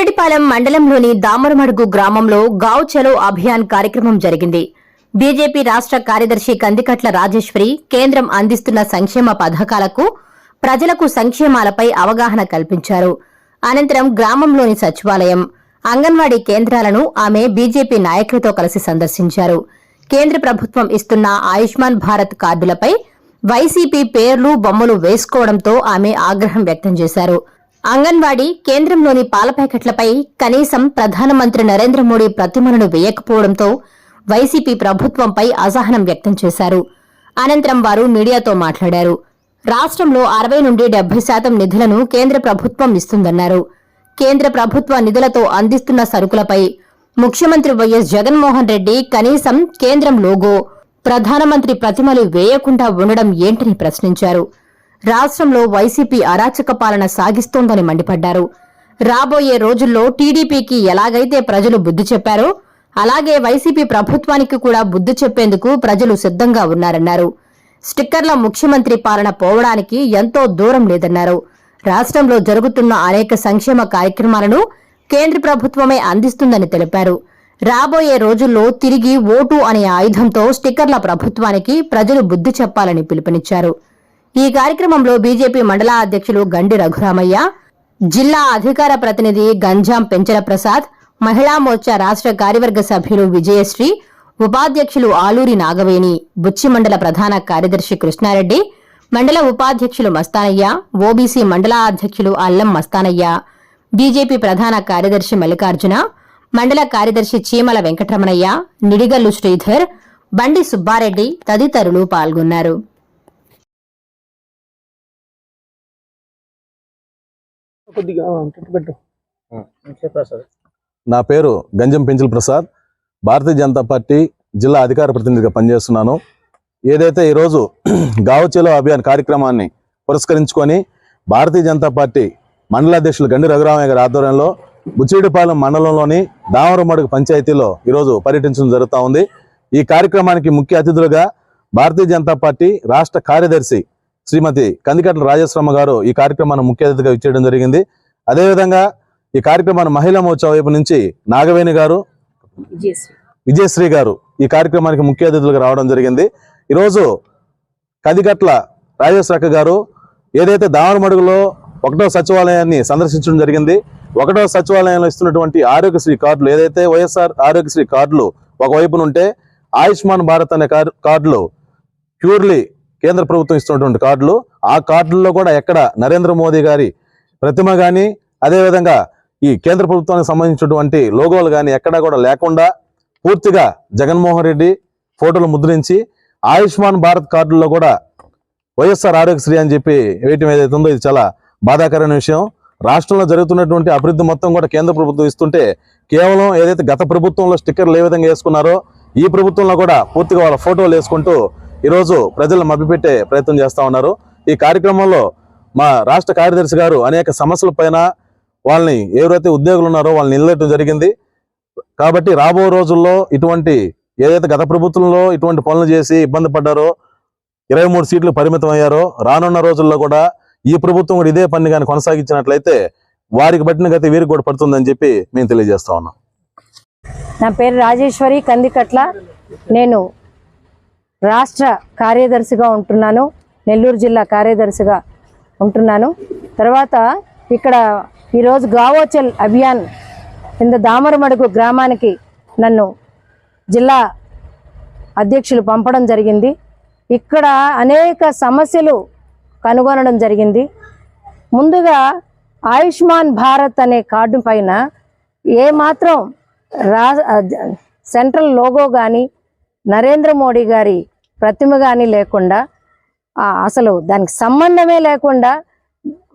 బుచ్చిరెడ్డిపాలెం మండలంలోని దామరమడుగు గ్రామంలో గావ్ చలో అభియాన్ కార్యక్రమం జరిగింది. బీజేపీ రాష్ట్ర కార్యదర్శి కందికట్ల రాజేశ్వరి కేంద్రం అందిస్తున్న సంక్షేమ పథకాలకు ప్రజలకు సంక్షేమాలపై అవగాహన కల్పించారు. అనంతరం గ్రామంలోని సచివాలయం అంగన్వాడీ కేంద్రాలను ఆమె బీజేపీ నాయకులతో కలిసి సందర్శించారు. కేంద్ర ప్రభుత్వం ఇస్తున్న ఆయుష్మాన్ భారత్ కార్డులపై వైసీపీ పేర్లు బొమ్మలు వేసుకోవడంతో ఆమె ఆగ్రహం వ్యక్తం చేశారు. అంగన్వాడీ కేంద్రంలోని పాల ప్యాకెట్లపై కనీసం ప్రధానమంత్రి నరేంద్ర మోడీ ప్రతిమలను వేయకపోవడంతో వైసీపీ ప్రభుత్వంపై అసహనం వ్యక్తం చేశారు. అనంతరం వారు మీడియాతో మాట్లాడారు. రాష్ట్రంలో అరవై నుండి డెబ్బై శాతం నిధులను కేంద్ర ప్రభుత్వం ఇస్తుందన్నారు. కేంద్ర ప్రభుత్వ నిధులతో అందిస్తున్న సరుకులపై ముఖ్యమంత్రి వైఎస్ జగన్మోహన్ రెడ్డి కనీసం కేంద్రం లోగో ప్రధానమంత్రి ప్రతిమలు వేయకుండా ఉండడం ఏంటని ప్రశ్నించారు. రాష్ట్రంలో వైసీపీ అరాచక పాలన సాగిస్తోందని మండిపడ్డారు. రాబోయే రోజుల్లో టీడీపీకి ఎలాగైతే ప్రజలు బుద్ధి చెప్పారో అలాగే వైసీపీ ప్రభుత్వానికి కూడా బుద్ధి చెప్పేందుకు ప్రజలు సిద్ధంగా ఉన్నారన్నారు. స్టిక్కర్ల ముఖ్యమంత్రి పాలన పోవడానికి ఎంతో దూరం లేదన్నారు. రాష్ట్రంలో జరుగుతున్న అనేక సంక్షేమ కార్యక్రమాలను కేంద్ర ప్రభుత్వమే అందిస్తుందని తెలిపారు. రాబోయే రోజుల్లో తిరిగి ఓటు అనే ఆయుధంతో స్టిక్కర్ల ప్రభుత్వానికి ప్రజలు బుద్ధి చెప్పాలని పిలుపునిచ్చారు. ఈ కార్యక్రమంలో బీజేపీ మండల అధ్యక్షులు గండి రఘురామయ్య జిల్లా అధికార ప్రతినిధి గంజాం పెంచల ప్రసాద్ మహిళా మోర్చా రాష్ట్ర కార్యవర్గ సభ్యులు విజయశ్రీ ఉపాధ్యక్షులు ఆలూరి నాగవేణి బుచ్చి మండల ప్రధాన కార్యదర్శి కృష్ణారెడ్డి మండల ఉపాధ్యక్షులు మస్తానయ్య ఓబీసీ మండల అధ్యక్షులు అల్లం మస్తానయ్య బీజేపీ ప్రధాన కార్యదర్శి మల్లికార్జున మండల కార్యదర్శి చీమల వెంకటరమణయ్య నిడిగల్లు శ్రీధర్ బండి సుబ్బారెడ్డి తదితరులు పాల్గొన్నారు. కొద్దిగా పెట్టు. నా పేరు గంజం పెంచుల ప్రసాద్. భారతీయ జనతా పార్టీ జిల్లా అధికార ప్రతినిధిగా పనిచేస్తున్నాను. ఏదైతే ఈరోజు గావ్ చలో అభియాన్ కార్యక్రమాన్ని పురస్కరించుకొని భారతీయ జనతా పార్టీ మండల అధ్యక్షులు గండి రఘురామయ్య గారి ఆధ్వర్యంలో బుచ్చిడిపాలెం మండలంలోని దామరమడుగు పంచాయతీలో ఈరోజు పర్యటించడం జరుగుతూ ఉంది. ఈ కార్యక్రమానికి ముఖ్య అతిథులుగా భారతీయ జనతా పార్టీ రాష్ట్ర కార్యదర్శి శ్రీమతి కందికట్ల రాజేశ్వరమ్మ గారు ఈ కార్యక్రమాన్ని ముఖ్య అతిథిగా ఇచ్చేయడం జరిగింది. అదేవిధంగా ఈ కార్యక్రమాన్ని మహిళా మహోత్సవ వైపు నుంచి నాగవేణి గారు విజయశ్రీ గారు ఈ కార్యక్రమానికి ముఖ్య అతిథులుగా రావడం జరిగింది. ఈరోజు కందికట్ల రాజేశ్వరక్క గారు ఏదైతే దావరమడుగులో ఒకటో సచివాలయాన్ని సందర్శించడం జరిగింది. ఒకటో సచివాలయంలో ఇస్తున్నటువంటి ఆరోగ్యశ్రీ కార్డులు ఏదైతే వైఎస్ఆర్ ఆరోగ్యశ్రీ కార్డులు ఒకవైపునుంటే ఆయుష్మాన్ భారత్ అనే కార్- కార్డులు ప్యూర్లీ కేంద్ర ప్రభుత్వం ఇస్తున్నటువంటి కార్డులు ఆ కార్డుల్లో కూడా ఎక్కడ నరేంద్ర మోదీ గారి ప్రతిమ కానీ అదేవిధంగా ఈ కేంద్ర ప్రభుత్వానికి సంబంధించినటువంటి లోగోలు కానీ ఎక్కడా కూడా లేకుండా పూర్తిగా జగన్మోహన్ రెడ్డి ఫోటోలు ముద్రించి ఆయుష్మాన్ భారత్ కార్డుల్లో కూడా వైఎస్ఆర్ ఆరోగ్యశ్రీ అని చెప్పి వేయటం ఏదైతే ఉందో ఇది చాలా బాధాకరమైన విషయం. రాష్ట్రంలో జరుగుతున్నటువంటి అభివృద్ధి మొత్తం కూడా కేంద్ర ప్రభుత్వం ఇస్తుంటే కేవలం ఏదైతే గత ప్రభుత్వంలో స్టిక్కర్లు ఏ విధంగా వేసుకున్నారో ఈ ప్రభుత్వంలో కూడా పూర్తిగా వాళ్ళ ఫోటోలు వేసుకుంటూ ఈరోజు ప్రజలను మభ్యపెట్టే ప్రయత్నం చేస్తా ఉన్నారు. ఈ కార్యక్రమంలో మా రాష్ట్ర కార్యదర్శి గారు అనేక సమస్యల పైన వాళ్ళని ఎవరైతే ఉద్యోగులు ఉన్నారో వాళ్ళని నిలబెట్టడం జరిగింది. కాబట్టి రాబో రోజుల్లో ఇటువంటి ఏదైతే గత ప్రభుత్వంలో ఇటువంటి పనులు చేసి ఇబ్బంది పడ్డారో ఇరవై మూడు సీట్లు పరిమితం అయ్యారో రానున్న రోజుల్లో కూడా ఈ ప్రభుత్వం కూడా ఇదే పని కానీ కొనసాగించినట్లయితే వారికి పట్టిన గతి వీరికి కూడా పడుతుందని చెప్పి మేము తెలియజేస్తా ఉన్నాం. నా పేరు రాజేశ్వరి కందికట్ల. నేను రాష్ట్ర కార్యదర్శిగా ఉంటున్నాను నెల్లూరు జిల్లా కార్యదర్శిగా ఉంటున్నాను. తర్వాత ఇక్కడ ఈరోజు గావోచల్ అభియాన్ కింద దామరమడుగు గ్రామానికి నన్ను జిల్లా అధ్యక్షులు పంపడం జరిగింది. ఇక్కడ అనేక సమస్యలు కనుగొనడం జరిగింది. ముందుగా ఆయుష్మాన్ భారత్ అనే కార్డు పైన ఏమాత్రం రా సెంట్రల్ లోగో కానీ నరేంద్ర మోడీ గారి ప్రతిమ కానీ లేకుండా అసలు దానికి సంబంధమే లేకుండా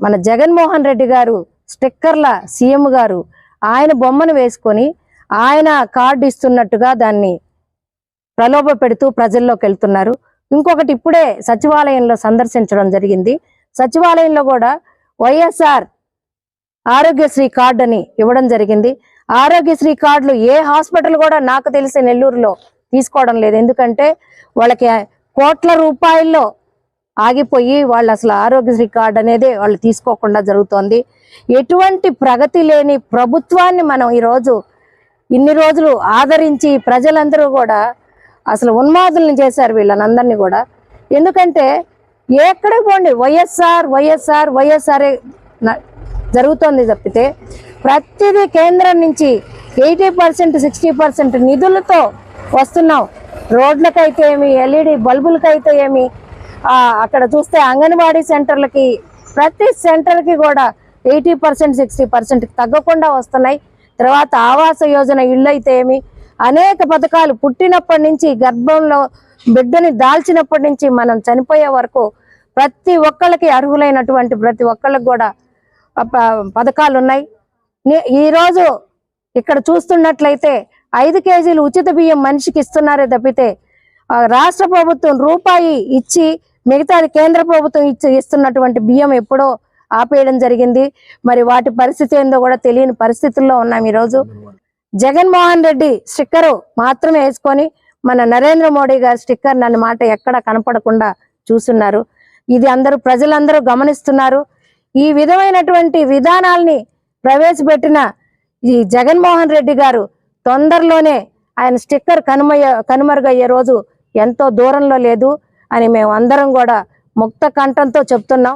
మన జగన్మోహన్ రెడ్డి గారు స్టిక్కర్ల సీఎం గారు ఆయన బొమ్మను వేసుకొని ఆయన కార్డు ఇస్తున్నట్టుగా దాన్ని ప్రలోభ పెడుతూ ప్రజల్లోకి వెళ్తున్నారు. ఇంకొకటి ఇప్పుడే సచివాలయంలో సందర్శించడం జరిగింది. సచివాలయంలో కూడా వైఎస్ఆర్ ఆరోగ్యశ్రీ కార్డు అని ఇవ్వడం జరిగింది. ఆరోగ్యశ్రీ కార్డులు ఏ హాస్పిటల్ కూడా నాకు తెలిసి నెల్లూరులో తీసుకోవడం లేదు. ఎందుకంటే వాళ్ళకి కోట్ల రూపాయల్లో ఆగిపోయి వాళ్ళు అసలు ఆరోగ్యశ్రీ కార్డు అనేది వాళ్ళు తీసుకోకుండా జరుగుతోంది. ఎటువంటి ప్రగతి లేని ప్రభుత్వాన్ని మనం ఈరోజు ఇన్ని రోజులు ఆదరించి ప్రజలందరూ కూడా అసలు ఉన్మాదులను చేశారు వీళ్ళనందరినీ కూడా. ఎందుకంటే ఎక్కడికి పోండి వైఎస్ఆర్ వైఎస్ఆర్ వైఎస్ఆర్ జరుగుతోంది తప్పితే ప్రతిదీ కేంద్రం నుంచి ఎయిటీ పర్సెంట్ సిక్స్టీ పర్సెంట్ నిధులతో వస్తున్నాం రోడ్లకైతే ఏమి ఎల్ఈడి బల్బులకైతే ఏమి అక్కడ చూస్తే అంగన్వాడీ సెంటర్లకి ప్రతి సెంటర్కి కూడా ఎయిటీ పర్సెంట్ సిక్స్టీ పర్సెంట్ తగ్గకుండా వస్తున్నాయి. తర్వాత ఆవాస యోజన ఇళ్ళు అయితే ఏమి అనేక పథకాలు పుట్టినప్పటి నుంచి గర్భంలో బిడ్డని దాల్చినప్పటి నుంచి మనం చనిపోయే వరకు ప్రతి ఒక్కళ్ళకి అర్హులైనటువంటి ప్రతి ఒక్కళ్ళకి కూడా ప- పథకాలు ఉన్నాయి. ఈరోజు ఇక్కడ చూస్తున్నట్లయితే ఐదు కేజీలు ఉచిత బియ్యం మనిషికి ఇస్తున్నారే తప్పితే ఆ, రాష్ట్ర ప్రభుత్వం రూపాయి ఇచ్చి మిగతాది కేంద్ర ప్రభుత్వం ఇచ్చి ఇస్తున్నటువంటి బియ్యం ఎప్పుడో ఆపేయడం జరిగింది. మరి వాటి పరిస్థితి ఏందో కూడా తెలియని పరిస్థితుల్లో ఉన్నాం ఈరోజు. జగన్మోహన్ రెడ్డి స్టిక్కరు మాత్రమే వేసుకొని మన నరేంద్ర మోడీ గారి స్టిక్కర్ నన్ను మాట ఎక్కడ కనపడకుండా చూస్తున్నారు. ఇది అందరూ ప్రజలందరూ గమనిస్తున్నారు. ఈ విధమైనటువంటి విధానాల్ని ప్రవేశపెట్టిన ఈ జగన్మోహన్ రెడ్డి గారు తొందరలోనే ఆయన స్టిక్కర్ కనుమయ్య కనుమరుగయ్యే రోజు ఎంతో దూరంలో లేదు అని మేము అందరం కూడా ముక్త కంఠంతో చెప్తున్నాం.